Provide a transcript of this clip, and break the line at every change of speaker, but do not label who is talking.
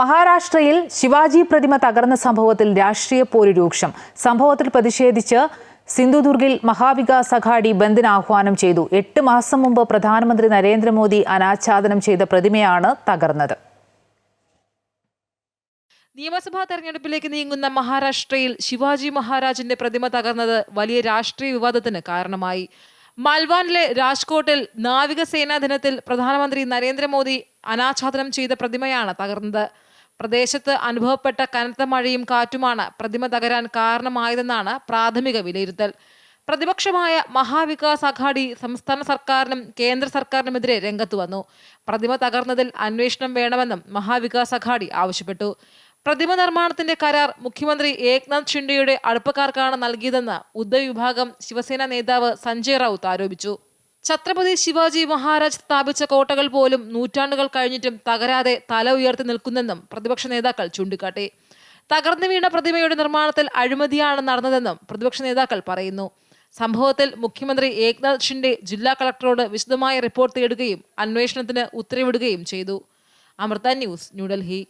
മഹാരാഷ്ട്രയിൽ ശിവാജി പ്രതിമ തകർന്ന സംഭവത്തിൽ രാഷ്ട്രീയ പോര് രൂക്ഷം സംഭവത്തിൽ പ്രതിഷേധിച്ച് സിന്ധുദുർഗിൽ മഹാവികാസ് അഘാടി ബന്ദിന് ആഹ്വാനം ചെയ്തു. എട്ട് മാസം മുമ്പ് പ്രധാനമന്ത്രി നരേന്ദ്രമോദി അനാച്ഛാദനം ചെയ്ത പ്രതിമയാണ് തകർന്നത്.
നിയമസഭാ തെരഞ്ഞെടുപ്പിലേക്ക് നീങ്ങുന്ന മഹാരാഷ്ട്രയിൽ ശിവാജി മഹാരാജിന്റെ പ്രതിമ തകർന്നത് വലിയ രാഷ്ട്രീയ വിവാദത്തിന് കാരണമായി. മൽവാനിലെ രാജ്കോട്ടിൽ നാവികസേനാ ദിനത്തിൽ പ്രധാനമന്ത്രി നരേന്ദ്രമോദി അനാച്ഛാദനം ചെയ്ത പ്രതിമയാണ് തകർന്നത്. പ്രദേശത്ത് അനുഭവപ്പെട്ട കനത്ത മഴയും കാറ്റുമാണ് പ്രതിമ തകരാൻ കാരണമായതെന്നാണ് പ്രാഥമിക വിലയിരുത്തൽ. പ്രതിപക്ഷമായ മഹാവികാസ് അഘാടി സംസ്ഥാന സർക്കാരിനും കേന്ദ്ര സർക്കാരിനുമെതിരെ രംഗത്ത് വന്നു. പ്രതിമ തകർന്നതിൽ അന്വേഷണം വേണമെന്നും മഹാവികാസ് അഘാടി ആവശ്യപ്പെട്ടു. പ്രതിമ നിർമ്മാണത്തിന്റെ കരാർ മുഖ്യമന്ത്രി ഏക്നാഥ് ഷിൻഡെയുടെ അടുപ്പക്കാർക്കാണ് നൽകിയതെന്ന് ഉദ്ധവ് വിഭാഗം ശിവസേന നേതാവ് സഞ്ജയ് റൌത്ത് ആരോപിച്ചു. ഛത്രപതി ശിവാജി മഹാരാജ് സ്ഥാപിച്ച കോട്ടകൾ പോലും നൂറ്റാണ്ടുകൾ കഴിഞ്ഞിട്ടും തകരാതെ തല ഉയർത്തി നിൽക്കുന്നെന്നും പ്രതിപക്ഷ നേതാക്കൾ ചൂണ്ടിക്കാട്ടി. തകർന്നു വീണ പ്രതിമയുടെ നിർമ്മാണത്തിൽ അഴിമതിയാണ് നടന്നതെന്നും പ്രതിപക്ഷ നേതാക്കൾ പറയുന്നു. സംഭവത്തിൽ മുഖ്യമന്ത്രി ഏക്നാഥ് ഷിൻഡെ ജില്ലാ കളക്ടറോട് വിശദമായ റിപ്പോർട്ട് തേടുകയും അന്വേഷണത്തിന് ഉത്തരവിടുകയും ചെയ്തു. അമൃത ന്യൂസ് ന്യൂഡൽഹി.